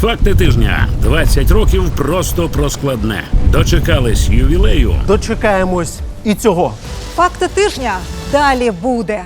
Факти тижня 20 років просто про складне. Дочекались ювілею. Дочекаємось і цього. Факти тижня далі буде.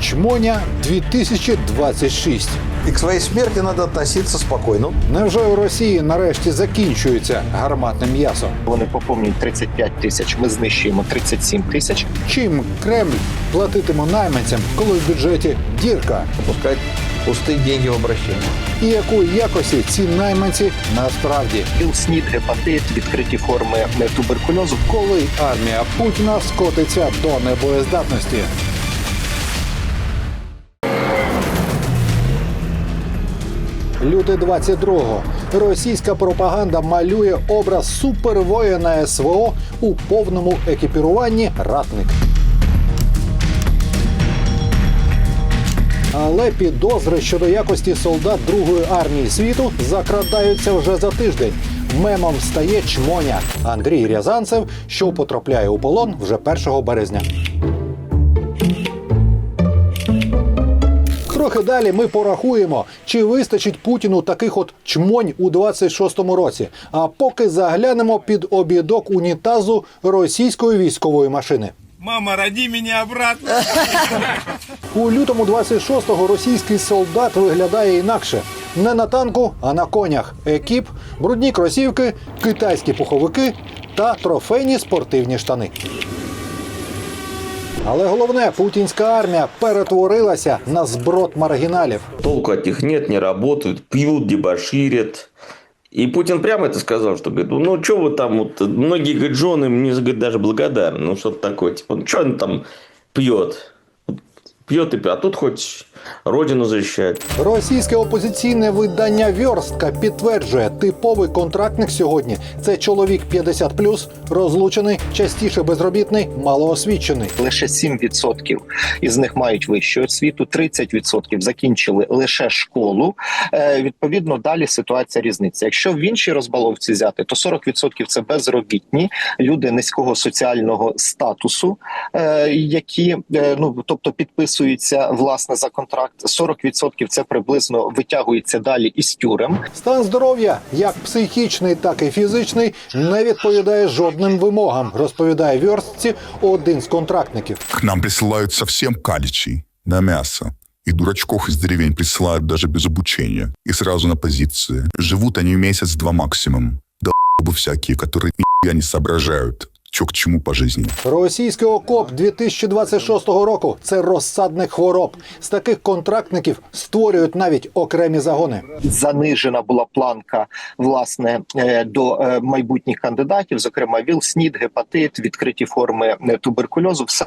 Чмоня 2026. И к своей смерти надо относиться спокойно. Невже у Росії нарешті закінчується гарматне м'ясо? Вони поповнюють 35 тисяч, ми знищуємо 37 тисяч. Чим Кремль платитиме найманцям, коли в бюджеті дірка? Пускать пустые деньги в обращение. І якої якості ці найманці насправді? ВІЛ-СНІД, гепатит, відкриті форми туберкульозу. Коли армія Путіна скотиться до небоєздатності? Люди 22-го. Російська пропаганда малює образ супервоїна СВО у повному екіпіруванні ратник. Але підозри щодо якості солдат Другої армії світу закрадаються вже за тиждень. Мемом стає чмоня Андрій Рязанцев, що потрапляє у полон вже 1 березня. Трохи далі ми порахуємо, чи вистачить Путіну таких от чмонь у 26-му році. А поки заглянемо під обідок унітазу російської військової машини. Мама, роди меня обратно. У лютому 26-го російський солдат виглядає інакше. Не на танку, а на конях. Екіп, брудні кросівки, китайські пуховики та трофейні спортивні штани. Але головне, путінська армія перетворилася на зброд маргіналів. Толку от них нет, не работают, пьют, дебоширят. И Путин прямо это сказал, что говорит, ну что вы там, вот, многие говорит, жены мне говорит, даже благодарны, ну что-то такое, типа, ну что он там пьет, пьет и а тут хоть родину защищает. Російське опозиційне видання Вьорстка підтверджує, типовий контрактник сьогодні це чоловік 50+, розлучений, частіше безробітний, малоосвічений. Лише 7% із них мають вищу освіту, 30% закінчили лише школу. Е, відповідно, далі ситуація різниця. Якщо в іншій розбаловці взяти, то 40% це безробітні люди низького соціального статусу, е, які е, ну тобто підписуються власне за контракт. 40% це приблизно витягується далі із тюрем. Стан здоров'я, як психічний, так і фізичний, не відповідає жодним вимогам, розповідає Вьорстці один з контрактників. К нам присылают совсем каличей на мясо. И дурачков из деревень присылают даже без обучения. И сразу на позиции. Живут они месяц-два максимум. Да бы всякие, которые нихуя не соображают, чё к чему по жизни. Російський окоп 2026 року це розсадник хвороб. З таких контрактників створюють навіть окремі загони. занижена була планка власне е, до е, майбутніх кандидатів, зокрема ВІЛ-СНІД, гепатит, відкриті форми е, туберкульозу, все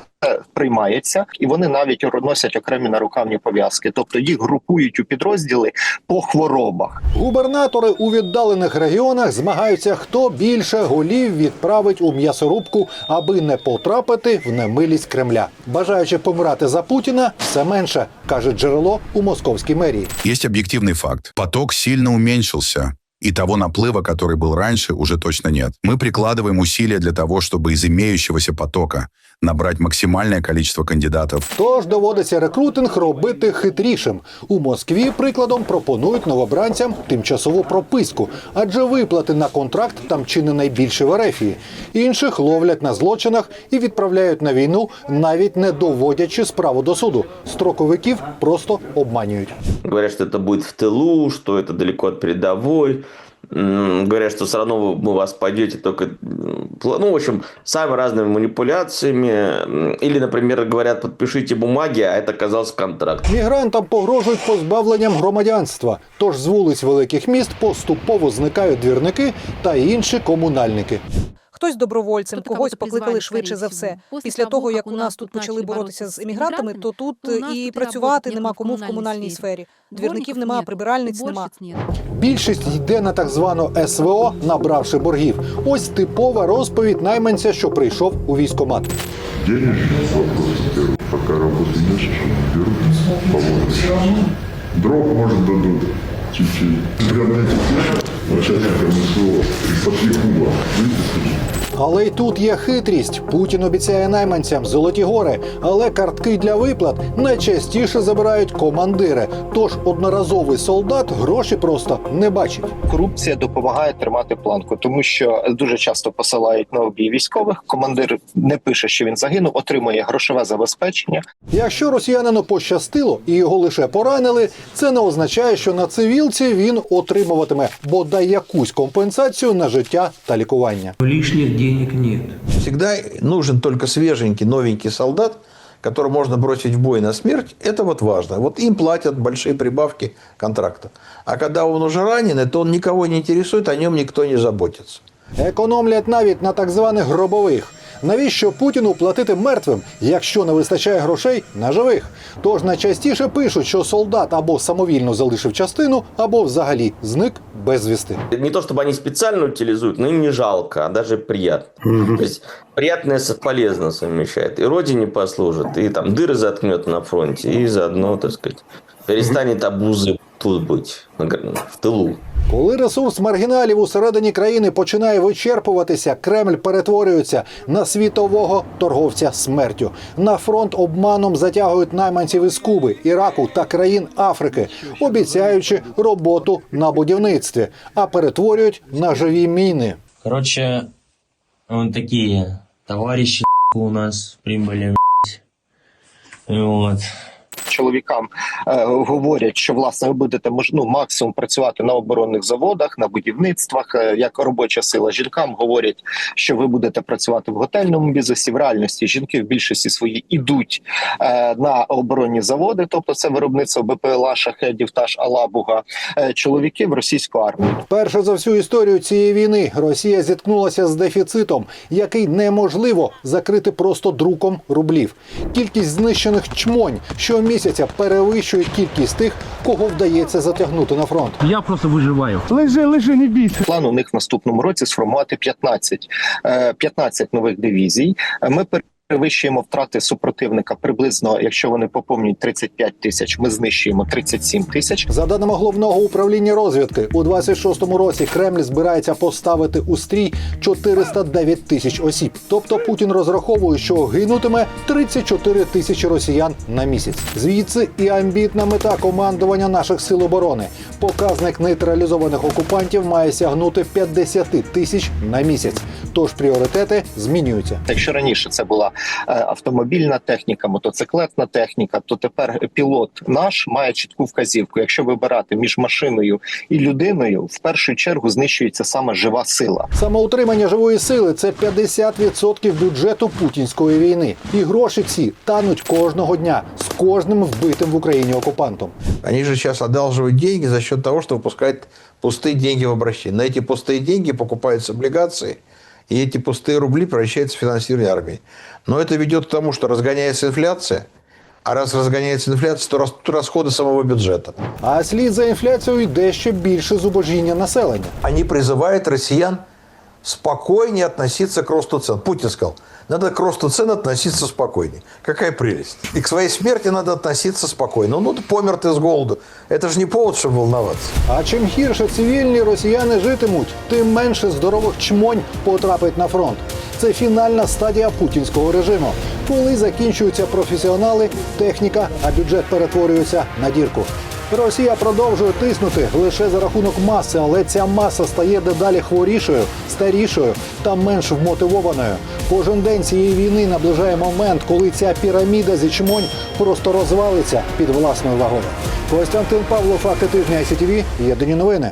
приймається, і вони навіть носять окремі нарукавні пов'язки, тобто їх групують у підрозділи по хворобах. Губернатори у віддалених регіонах змагаються, хто більше голів відправить у м'ясорубку, аби не потрапити в немилість Кремля. Бажаючи помирати за Путіна, все менше, каже джерело у московській мерії. Есть объективный факт. Поток сильно уменьшился. И того наплыва, который был раньше, уже точно нет. Мы прикладываем усилия для того, чтобы из имеющегося потока набрать максимальное количество кандидатов. Тож доводиться рекрутинг робити хитрішим. У Москві прикладом пропонують новобранцям тимчасову прописку, адже виплати на контракт там чи не найбільші в Ерефії. Інших ловлять на злочинах і відправляють на війну, навіть не доводячи справу до суду. Строковиків просто обманюють. Говорят, что это будет в тылу, что это далеко от передовой. М, Говорят, что все равно вы, вы вас пойдете только, м, пла- ну, в общем, самыми разными манипуляциями. М, Или, например, говорят, подпишите бумаги, а это оказался контракт. Мігрантам погрожують позбавленням громадянства. Тож з вулиць великих міст поступово зникають двірники та інші комунальники. Хтось добровольцем, когось покликали швидше за все. Після Після того, як у нас тут почали боротися з іммігрантами, то тут і працювати нема кому в комунальній сфері. Двірників нема, прибиральниць нема. Більшість йде на так звану СВО, набравши боргів. Ось типова розповідь найманця, що прийшов у військкомат. Денежный вопрос берут. Пока не ищешь, по. Дров, может, дадут чуть-чуть. Прям на этих начальникам СВО, из-под. Видите. Але й тут є хитрість. Путін обіцяє найманцям золоті гори, але картки для виплат найчастіше забирають командири. Тож одноразовий солдат гроші просто не бачить. Корупція допомагає тримати планку, тому що дуже часто посилають на обій військових. Командир не пише, що він загинув, отримує грошове забезпечення. Якщо росіянину пощастило і його лише поранили, це не означає, що на цивілці він отримуватиме бодай якусь компенсацію на життя та лікування. Лишних денег нет. Всегда нужен только свеженький, новенький солдат, которого можно бросить в бой на смерть. Это вот важно. Вот им платят большие прибавки контракта. А когда он уже раненый, то он никого не интересует, о нем никто не заботится. Економлять навіть на так званих гробових. Навіщо Путіну платити мертвим, якщо не вистачає грошей на живих? Тож найчастіше пишуть, що солдат або самовільно залишив частину, або взагалі зник безвісти. Не то чтобы они специально утилизуют, но им не жалко, а даже приятно. То есть приятное с полезно совмещает. И родине послужит, и там дыры заткнет на фронте, и заодно, так сказать, перестанет обузы тут быть, на гр- в тылу. Коли ресурс маргіналів усередині країни починає вичерпуватися, Кремль перетворюється на світового торговця смертю. На фронт обманом затягують найманців із Куби, Іраку та країн Африки, обіцяючи роботу на будівництві, а перетворюють на живі міни. Короче, вот такие товарищи у нас прибыли. Вот. Чоловікам е, говорять, що власне ви будете мож- ну, максимум працювати на оборонних заводах, на будівництвах, е, як робоча сила. Жінкам говорять, що ви будете працювати в готельному бізнесі. В реальності жінки в більшості свої ідуть е, на оборонні заводи, тобто це виробництво БПЛА, шахедів та ж Алабуга. Е, чоловіки в російську армію. Перше за всю історію цієї війни Росія зіткнулася з дефіцитом, який неможливо закрити просто друком рублів. Кількість знищених чмонь щомісяця перевищує кількість тих, кого вдається затягнути на фронт. Я просто виживаю. Лежи, лежи, не бійся. План у них в наступному році сформувати 15, е, 15 нових дивізій. Ми Ми перевищуємо втрати супротивника приблизно, якщо вони поповнюють 35 тисяч, ми знищуємо 37 тисяч. За даними головного управління розвідки, у 26-му році Кремль збирається поставити у стрій 409 тисяч осіб. Тобто Путін розраховує, що гинутиме 34 тисячі росіян на місяць. Звідси і амбітна мета командування наших сил оборони. Показник нейтралізованих окупантів має сягнути 50 тисяч на місяць. Тож пріоритети змінюються. Якщо раніше це була автомобільна техніка, мотоциклетна техніка, то тепер пілот наш має чітку вказівку. Якщо вибирати між машиною і людиною, в першу чергу знищується саме жива сила. Самоутримання живої сили це 50% бюджету путінської війни. І гроші ці тануть кожного дня з кожним вбитим в Україні окупантом. Они же сейчас одалживают деньги за счет того, что выпускают пустые деньги в обращение. На эти пустые деньги покупаются облигации, и эти пустые рубли превращаются в финансирование армии. Но это ведет к тому, что разгоняется инфляция, а раз разгоняется инфляция, то растут расходы самого бюджета. А слід за інфляцією йде ще більше зубожіння населення. Они призывают россиян спокойнее относиться к росту цен. Путин сказал, надо к росту цен относиться спокойнее. Какая прелесть. И к своей смерти надо относиться спокойно. Ну, помер ты с голоду. Это же не повод, чтобы волноваться. А чим гірше цивільні росіяни житимуть, тим менше здорових чмонь потрапить на фронт. Це фінальна стадія путінського режиму, коли закінчуються професіонали, техніка, а бюджет перетворюється на дірку. Росія продовжує тиснути лише за рахунок маси, але ця маса стає дедалі хворішою, старішою та менш вмотивованою. Кожен день цієї війни наближає момент, коли ця піраміда зі чмонь просто розвалиться під власною вагою. Костянтин Павлов, факти тижня ICTV, єдині новини.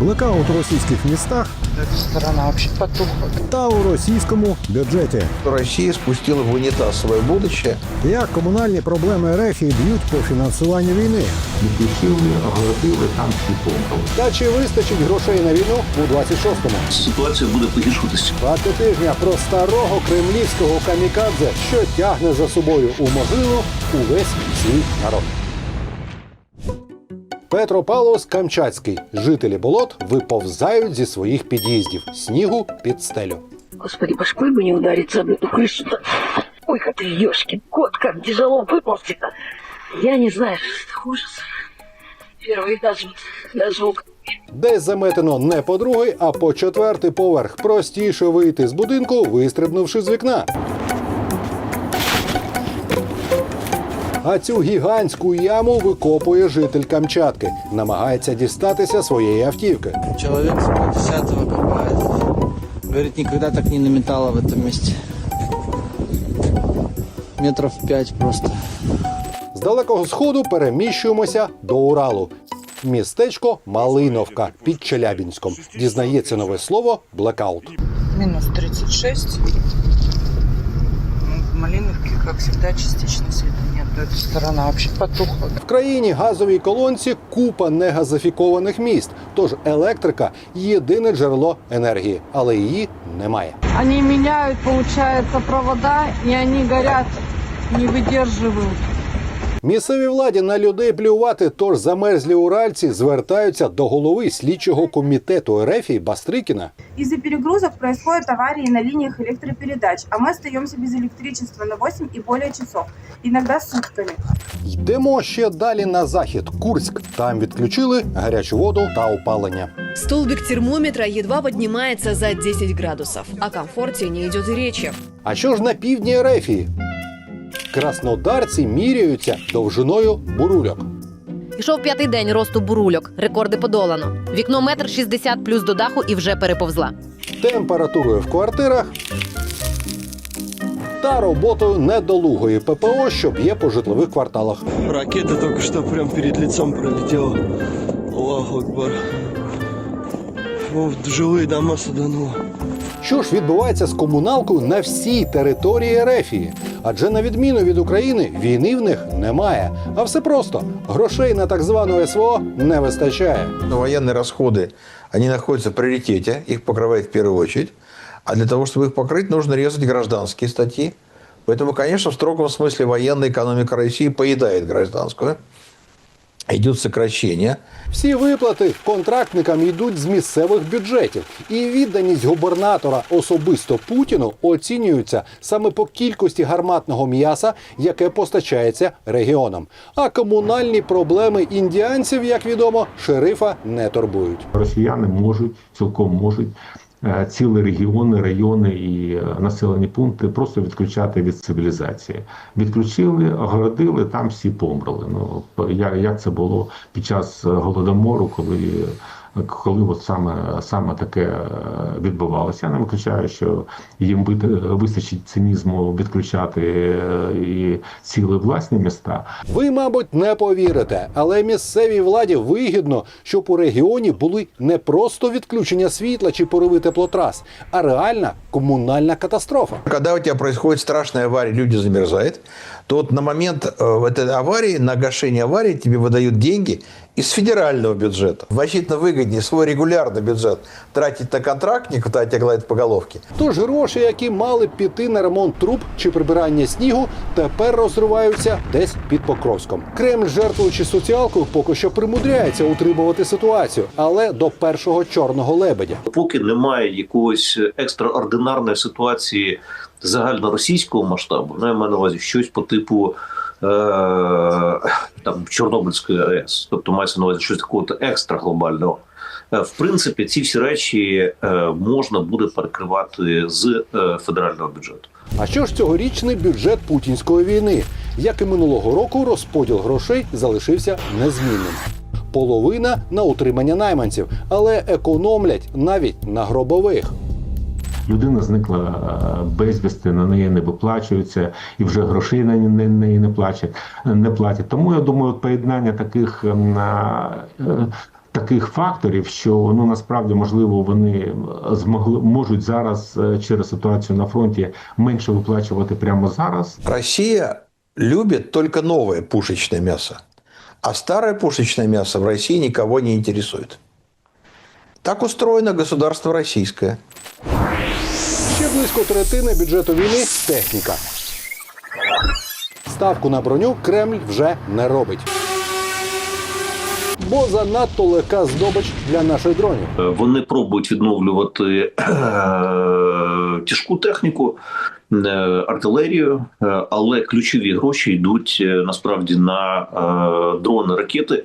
Блекаут у російських містах та у російському бюджеті. Россия спустила в унитаз свое будущее. Як комунальні проблеми РФ б'ють по фінансуванню війни? Та чи вистачить грошей на війну у 26-му? Ситуация будет погіршуватися. Факти тижня про старого кремлівського камікадзе, що тягне за собою у могилу увесь свій народ. Петропавловськ Камчатський. Жителі болот виповзають зі своїх під'їздів. Снігу під стелю. Господи, башкой бы не удариться об эту крышу-то. Ой, как ты, ёшкин кот, как тяжело выползти-то. Я не знаю, что ужас. Первый этаж даже у Десь заметено не по другий, а по четвертий поверх. Простіше вийти з будинку, вистрибнувши з вікна. А цю гігантську яму викопує житель Камчатки. Намагається дістатися своєї автівки. Человек с 50-го копает. Говорит, никогда так не наметало в этом месте. Метров пять просто. З далекого сходу переміщуємося до Уралу. Містечко Малиновка під Челябінськом. Дізнається нове слово блекаут. Минус 36. Ну, В Малиновке, как всегда, частично нет. Эта сторона вообще потухла. В країні газовій колонці купа негазифікованих міст. Тож електрика єдине джерело енергії, але її немає. Вони міняють, виходить, провода, і вони горять, не выдерживают. Місцевій владі на людей плювати, тож замерзлі уральці звертаються до голови слідчого комітету Ерефії Бастрикіна. Из-за перегрузок происходят аварии на линиях электропередач, а мы остаемся без электричества на 8 и более часов, иногда сутками. Йдемо ще далі на захід. Курськ. Там відключили гарячу воду та опалення. Столбик термометра едва поднимается за 10 градусов. О комфорте не идет и речи. А що ж на півдні Ерефії? Краснодарці міряються довжиною бурульок. Пішов п'ятий день росту бурульок. Рекорди подолано. Вікно метр шістдесят плюс до даху і вже переповзла. температурою в квартирах та роботою недолугої ППО, що б'є по житлових кварталах. Ракета только что прям перед лицом пролетела. Аллаху Акбар. В жилые дома садануло. Що ж відбувається з комуналкою на всій території Ерефії? Адже на відміну від України війни в них немає. А все просто грошей на так звану СВО не вистачає. Но военные расходы, они находятся в приоритете, их покрывает в первую очередь. А для того, чтобы их покрыть, нужно резать гражданские статьи. Поэтому, конечно, в строгом смысле военная экономика России поедает гражданскую. Идет сокращение. Всі виплати контрактникам йдуть з місцевих бюджетів, і відданість губернатора особисто Путіну оцінюється саме по кількості гарматного м'яса, яке постачається регіонам. А комунальні проблеми індіанців, як відомо, шерифа не турбують. Росіяни можуть цілком можуть цілі регіони, райони і е, населені пункти просто відключати від цивілізації. Відключили, огородили, там всі померли. Ну як це було під час е, голодомору, коли Коли от саме саме таке е, відбувалося, я не виключаю, що їм вит- вистачить цинізму відключати е, і цілі власні міста, Ви, мабуть, не повірите, але місцевій владі вигідно, щоб у регіоні були не просто відключення світла чи пориви теплотрас, а реальна комунальна катастрофа. Когда у тебя происходит страшная авария, люди замерзают, то вот на момент э, этой аварии, на гашение аварии тебе выдают деньги из федерального бюджета. Значительно выгоднее свой регулярный бюджет тратить на контрактников, та тебя гладят по головке, Тож гроші, які мали б піти на ремонт труб чи прибирання снігу, тепер розриваються десь під Покровськом. Кремль, жертвуючи соціалкою, поки що примудряється утримувати ситуацію, але до першого чорного лебедя. Поки немає якоїсь екстраординарної ситуації загальноросійського масштабу, на увазі щось по типу там, Чорнобильської АЕС, тобто мається на увазі щось такого екстра глобального. Е, В принципі, ці всі речі е, можна буде перекривати з е, федерального бюджету. А що ж цьогорічний бюджет путінської війни? Як і минулого року, розподіл грошей залишився незмінним. Половина на утримання найманців, але економлять навіть на гробових. Людина зникла е, безвісти, на неї не виплачуються, і вже грошей на неї не, не платять. Не платять. Тому я думаю, от поєднання таких ем, е, таких факторів, що ну насправді можливо вони змогли можуть зараз е, через ситуацію на фронті менше виплачувати прямо зараз. Россия любит только новое пушечное мясо, а старое пушечное мясо в России никого не интересует. Так устроено государство российское. Близько третини бюджету війни техніка. Ставку на броню Кремль вже не робить. бо занадто легка здобич для наших дронів. Е, Вони пробують відновлювати е, тяжку техніку, е, артилерію, але ключові гроші йдуть насправді на дрони, ракети,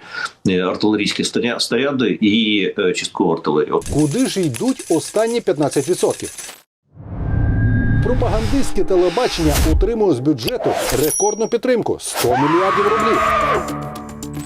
артилерійські снаря- снаряди і часткову артилерію. Куди ж йдуть останні 15%? Пропагандистське телебачення отримує з бюджету рекордну підтримку 100 мільярдів рублів.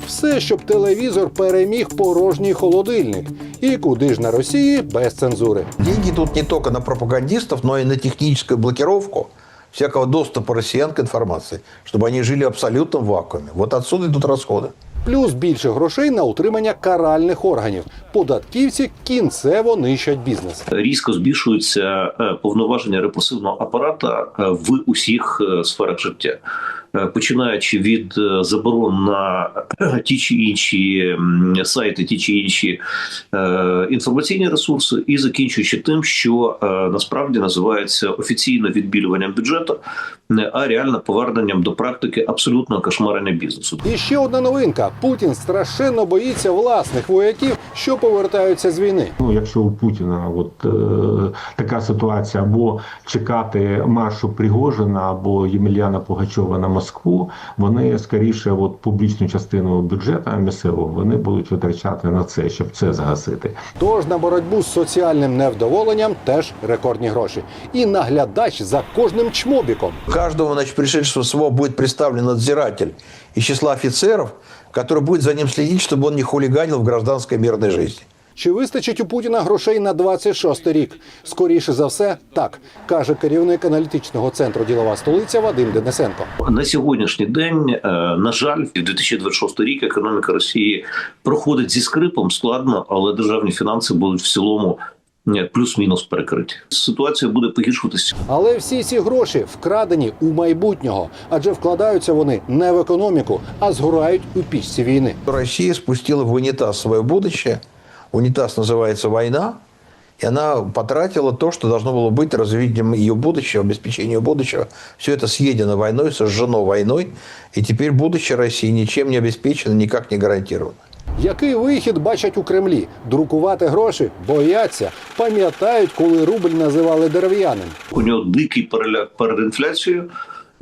Все, щоб телевізор переміг порожній холодильник. І куди ж на Росії без цензури. Деньги тут не только на пропагандистов, но и на техническую блокировку всякого доступа россиян к информации, чтобы они жили в абсолютном вакууме. Вот отсюда идут расходы. Плюс більше грошей на утримання каральних органів. Податківці кінцево нищать бізнес. Різко збільшуються е, повноваження репресивного апарата е, в усіх е, сферах життя. Е, Починаючи від е, заборон на ті чи інші сайти, ті чи інші е, інформаційні ресурси, і закінчуючи тим, що насправді називається офіційно відбілюванням бюджету, не, а реально поверненням до практики абсолютного кошмарення бізнесу. І ще одна новинка: Путін страшенно боїться власних вояків, що повертаються з війни. Ну, якщо у Путіна от е, така ситуація, або чекати маршу Пригожина або Ємельяна Пугачова на Москву, вони скоріше, от публічну частину бюджету місцевого вони будуть витрачати на це, щоб це загасити. Тож на боротьбу з соціальним невдоволенням теж рекордні гроші. І наглядач за кожним чмобіком. Каждому, значит, пришедшему СВО будет представлен надзиратель из числа офицеров, который будет за ним следить, чтобы он не хулиганил в гражданской мирной жизни. Чи вистачить у Путіна грошей на 26 рік? Скоріше за все, так каже керівник аналітичного центру ділова столиця Вадим Денисенко. На сьогоднішній день, е, на жаль, 2026 рік економіка Росії проходить зі скрипом складно, але державні фінанси будуть в цілому е, плюс-мінус перекриті. Ситуація буде погіршуватися. Але всі ці гроші вкрадені у майбутнього, адже вкладаються вони не в економіку, а згорають у пічці війни. Россия спустила в унитаз свое будущее Унитаз называется «Война». И она потратила то, что должно было быть развитием ее будущего, обеспечением ее будущего. Все это съедено войной, сожжено войной. И теперь будущее России ничем не обеспечено, никак не гарантировано. Який вихід бачать у Кремлі? Друкувати гроші бояться, пам'ятають, коли рубль називали дерев'яним. У нього дикий переляк перед інфляцією.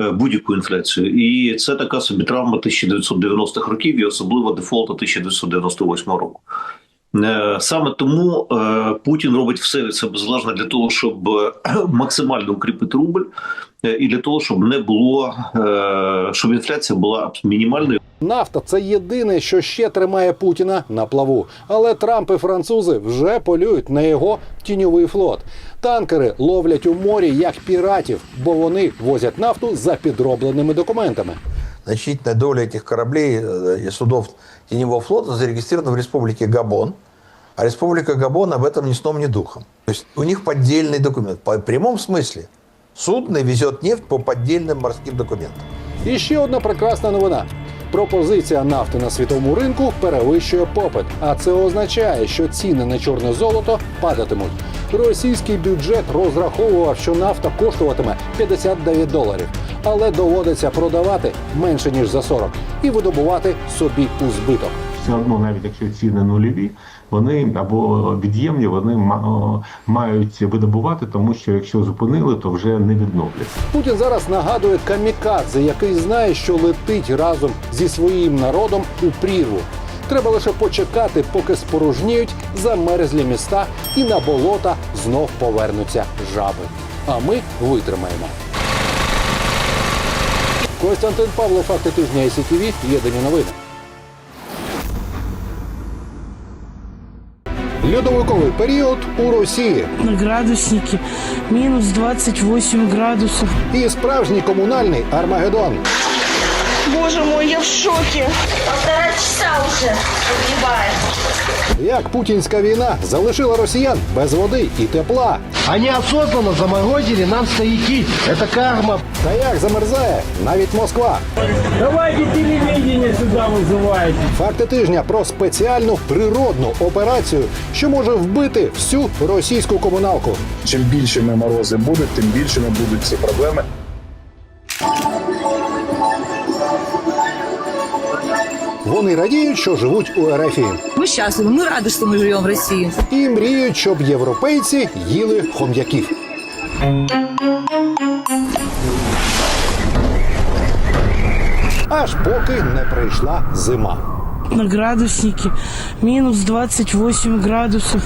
е, Будь-яку інфляцію, і це така собі травма 1990-х років, і особливо дефолту 1998 року. Е, Саме тому е, Путін робить все від себе залежне для того, щоб е, максимально укріпити рубль, і для того, щоб не було щоб інфляція була мінімальною. Нафта це єдине, що ще тримає Путіна на плаву. Але Трамп і французи вже полюють на його тіньовий флот. Танкери ловлять у морі як піратів, бо вони возять нафту за підробленими документами. Значительная доля этих кораблей э, и судов Теневого флота зарегистрирована в Республике Габон. А Республика Габон об этом ни сном, ни духом. То есть у них поддельный документ. По прямом смысле. Судно везет нефть по поддельным морским документам. І ще одна прекрасна новина. Пропозиція нафти на світовому ринку перевищує попит, а це означає, що ціни на чорне золото падатимуть. Російський бюджет розраховував, що нафта коштуватиме 59 доларів, але доводиться продавати менше ніж за 40 і видобувати собі у збиток. Все одно, навіть якщо ціни нульові, вони або від'ємні, вони ма- мають видобувати, тому що якщо зупинили, то вже не відновлять. Путін зараз нагадує камікадзе, який знає, що летить разом зі своїм народом у прірву. Треба лише почекати, поки спорожніють замерзлі міста і на болота знов повернуться жаби. А ми витримаємо. Костянтин Павло, факти тижня ICTV, єдині новини. Льодовиковий період у Росії. на Градусники мінус 28 градусів. І справжній комунальний Армагеддон. Боже мой, я в шоке. Полтора часа уже погибает. Як путінська війна залишила росіян без води і тепла. Они осознанно заморозили нам стояки. Это карма. Та як замерзає навіть Москва. Давайте телевидение сюда вызывайте. Факти тижня про спеціальну природну операцію, що може вбити всю російську комуналку. Чим більшими морози будуть, тим більшими будуть ці проблеми. Вони вони радіють, що живуть у Ерефії. Мы счастливы, мы рады, что мы живем в России. І мріють, щоб європейці їли хом'яків. Аж поки не прийшла зима. На градуснике минус 28 градусов.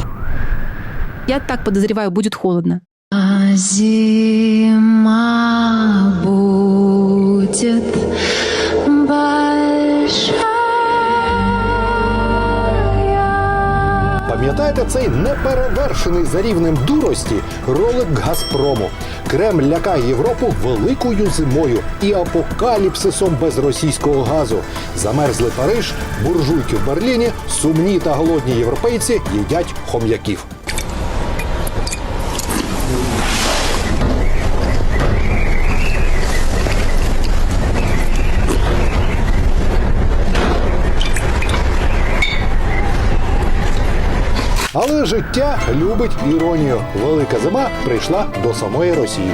Я так подозреваю, будет холодно. А зима Пам'ятаєте цей неперевершений за рівнем дурості ролик Газпрому? Кремль лякає Європу великою зимою і апокаліпсисом без російського газу. Замерзли Париж, буржуйки в Берліні, сумні та голодні європейці їдять хом'яків. Але життя любить іронію. Велика зима прийшла до самої Росії.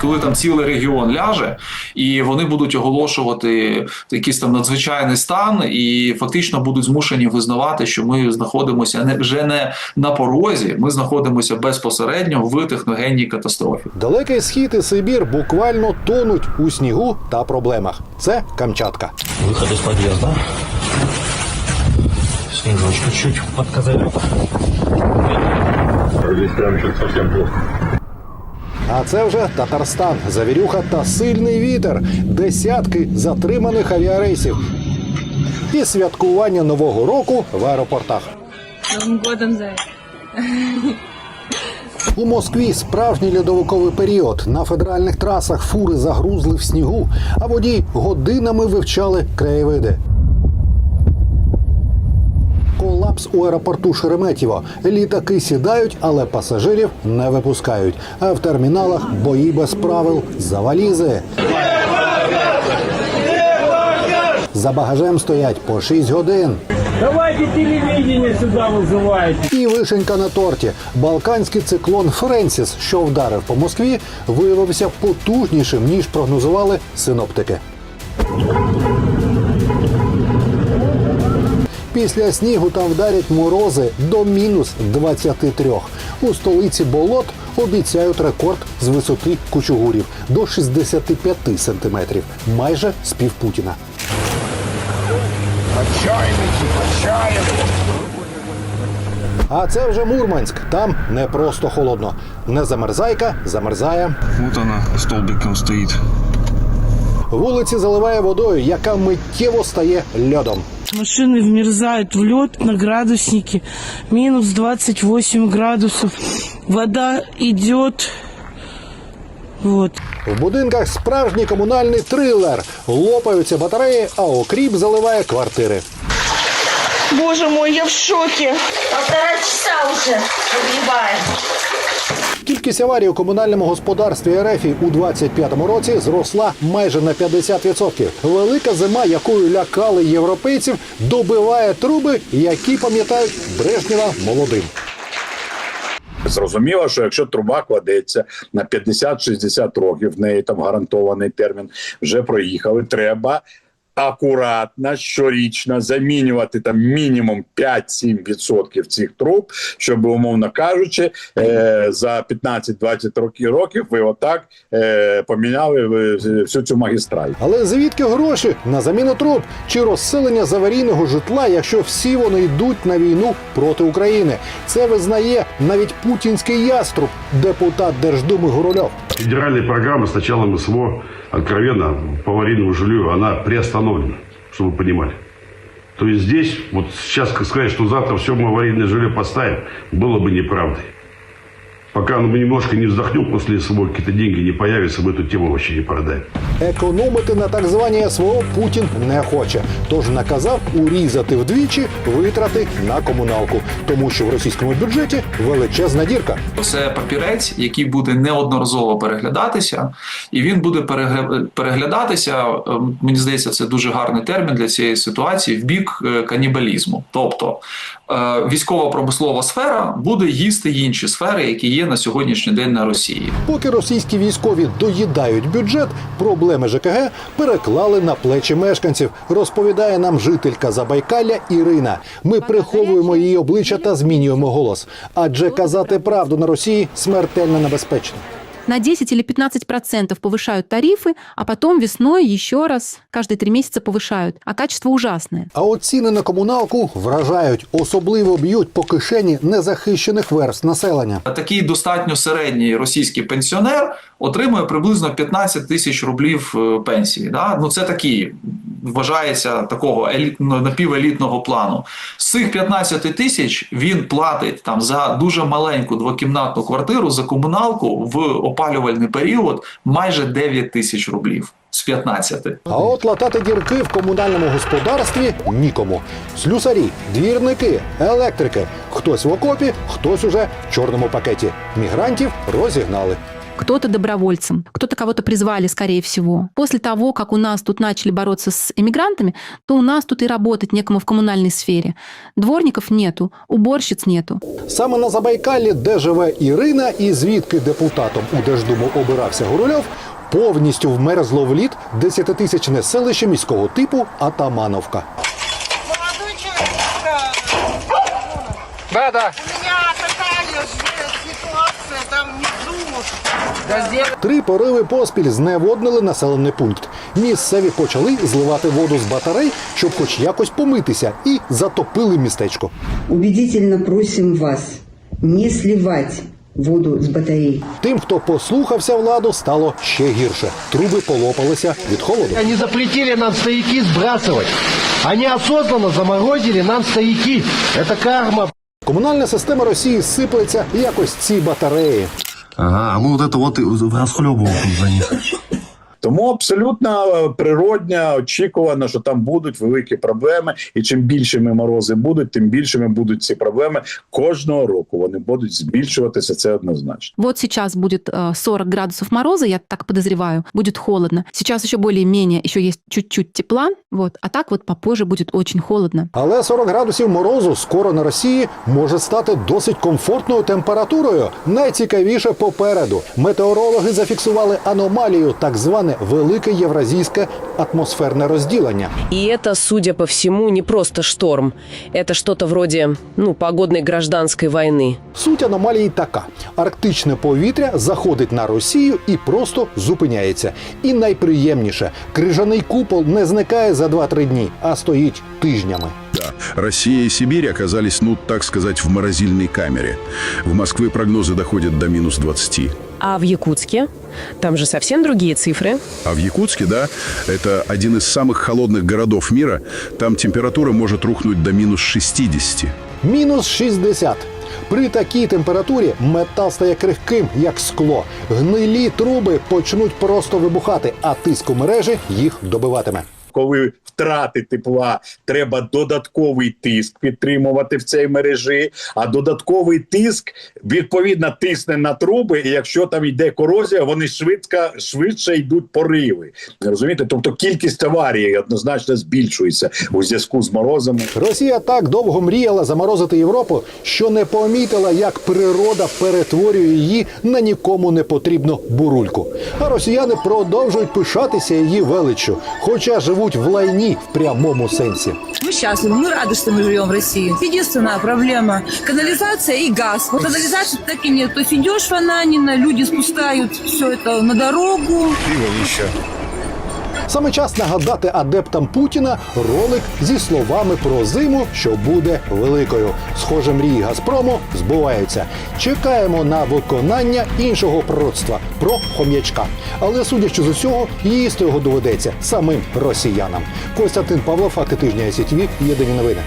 коли там цілий регіон ляже, і вони будуть оголошувати якийсь там надзвичайний стан, і фактично будуть змушені визнавати, що ми знаходимося не вже не на порозі, ми знаходимося безпосередньо в техногенній катастрофі. Далекий схід і Сибір буквально тонуть у снігу та проблемах. Це Камчатка. Выход из подъезда. Снежочка чуть подкозырял. Здесь прям что-то совсем плохо. А це вже Татарстан, завірюха та сильний вітер, десятки затриманих авіарейсів і святкування нового року в аеропортах. Новым годом, Зай. У Москві справжній льодовиковий період. На федеральних трасах фури загрузли в снігу, а водії годинами вивчали краєвиди. Колапс у аеропорту Шереметьєво. Літаки сідають, але пасажирів не випускають. А в терміналах бої без правил за валізи. За багажем стоять по 6 годин. Давайте телевидение сюда вызывайте. І вишенька на торті. Балканський циклон Френсіс, що вдарив по Москві, виявився потужнішим ніж прогнозували синоптики. Після снігу там вдарять морози до мінус 23. У столиці болот обіцяють рекорд з висоти кучугурів до 65 сантиметрів, майже з пів Путіна. А це вже Мурманськ. Там не просто холодно. Не замерзайка, замерзає. Вот она столбиком стоит. Вулиці заливає водою, яка миттєво стає льодом. Машины вмерзают в лед на градуснике. Минус 28 градусов. Вода идет. Вот. В будинках справжній комунальний трилер. Лопаються батареї, а окріп заливає квартири. Боже мой, я в шоке. Полтора часа уже погребаем. Кількість аварій у комунальному господарстві РФ у 25-му році зросла майже на 50%. Велика зима, якою лякали європейців, добиває труби, які пам'ятають Брежнєва молодим. Зрозуміло, що якщо труба кладеться на 50-60 років, в неї там гарантований термін, вже проїхали. Треба акуратно щорічно замінювати там мінімум 5-7% цих труб, щоб, умовно кажучи, е, за 15-20 років років ви отак е, поміняли всю цю магістраль. Але звідки гроші на заміну труб чи розселення з аварійного житла, якщо всі вони йдуть на війну проти України? Це визнає навіть путінський яструб, депутат Держдуми Гурульов. Федеральная программа с началом СВО, откровенно, по аварийному жилью, она приостановлена, чтобы вы понимали. То есть здесь, вот сейчас сказать, что завтра все мы аварийное жилье поставим, было бы неправдой. Пока мы немножко не вздохнем после СВО, какие-то деньги не появятся, мы эту тему вообще не продаем. Економити на так званій СВО Путін не хоче, тож наказав урізати вдвічі витрати на комуналку, тому що в російському бюджеті величезна дірка. Це папірець, який буде неодноразово переглядатися, і він буде перегля- переглядатися. е, Мені здається, це дуже гарний термін для цієї ситуації в бік е, канібалізму. Тобто е, військово-промислова сфера буде їсти інші сфери, які є на сьогоднішній день на Росії. Поки російські військові доїдають бюджет, проблеми ЖКГ переклали на плечі мешканців. Розповідає нам жителька Забайкалля Ірина. Ми приховуємо її обличчя та змінюємо голос. Адже казати правду на Росії смертельно небезпечно на 10 или 15 процентов повышают тарифы, а потом весной еще раз каждые три месяца повышают. А качество ужасное. А от ціни на комуналку вражають, особливо б'ють по кишені незахищених верст населення. Такий достатньо середній російський пенсіонер отримує приблизно 15 тисяч рублів е, пенсії. Да? Ну це такий вважається такого еліт, напівелітного плану. З цих 15 тисяч він платить там за дуже маленьку двокімнатну квартиру за комуналку в опалювальний період майже 9 тисяч рублів з 15. А от латати дірки в комунальному господарстві нікому. Слюсарі, двірники, електрики. Хтось в окопі, хтось уже в чорному пакеті. Мігрантів розігнали. Кто-то добровольцем, кто-то кого-то призвали, скорее всего. После того, как у нас тут начали бороться с иммигрантами, то у нас тут и работать некому в коммунальной сфере. Дворников нету, уборщиц нету. Саме на Забайкалі, де живе Ірина, і звідки депутатом у Держдуму обирався Гурульов, повністю вмерзло в лід десятитисячне селище міського типу Атамановка. Да, да. У меня такая же ситуация там внизу. Три пориви поспіль зневоднили населений пункт. Місцеві почали зливати воду з батарей, щоб хоч якось помитися, і затопили містечко. Убедительно просим вас не сливать воду с батарей. Тим, хто послухався владу, стало ще гірше. Труби полопалися від холоду. Они запретили нам стояки сбрасывать. Они осознанно заморозили нам стояки. Это карма. Комунальна система Росії сиплеться якось ці батареї. Ага, а мы вот это вот и расхлебываем тут за них. Тому абсолютно е, природня, очікувано, що там будуть великі проблеми, і чим більшими морози будуть, тим більшими будуть ці проблеми кожного року. Вони будуть збільшуватися. Це однозначно. Вот сейчас будет э, 40 градусов мороза, я так подозреваю, будет холодно. Сейчас еще более-менее, еще есть чуть-чуть тепла, вот, а так вот попозже будет очень холодно. Але 40 градусів морозу скоро на Росії може стати досить комфортною температурою. Найцікавіше попереду. Метеорологи зафіксували аномалію, так зване велике євразійське атмосферне розділення. И это, судя по всему, не просто шторм. Это что-то вроде, ну, погодной гражданской войны. Суть аномалії така: арктичне повітря заходить на Росію і просто зупиняється. І найприємніше, крижаний купол не зникає за 2-3 дні, а стоїть тижнями. Да, Россия и Сибирь оказались, ну, так сказать, в морозильной камере. В Москве прогнозы доходят до минус 20. А в Якутске? Там же совсем другие цифры. А в Якутске, да, это один из самых холодных городов мира. Там температура может рухнуть до минус 60. Мінус 60. При такій температурі метал стає крихким, як скло. Гнилі труби почнуть просто вибухати, а тиск у мережі їх добиватиме. Коли втрати тепла, треба додатковий тиск підтримувати в цій мережі. А додатковий тиск відповідно тисне на труби. І якщо там йде корозія, вони швидко швидше йдуть пориви. Розумієте? Тобто кількість аварій однозначно збільшується у зв'язку з морозами. Росія так довго мріяла заморозити Європу, що не помітила, як природа перетворює її на нікому не потрібну бурульку. А росіяни продовжують пишатися її величчю, хоча живуть в лайні в прямому сенсі. Мы счастливы, мы рады, что мы живем в России. Единственная проблема – канализация и газ. Вот канализации так и нет. То есть идешь в Ананина, люди спускают все это на дорогу. Саме час нагадати адептам Путіна ролик зі словами про зиму, що буде великою. Схоже, мрії Газпрому збуваються. Чекаємо на виконання іншого пророцтва про хом'ячка. Але судячи з усього, їсти його доведеться самим росіянам. Костянтин Павло, факти тижня СІТВ, єдині новини.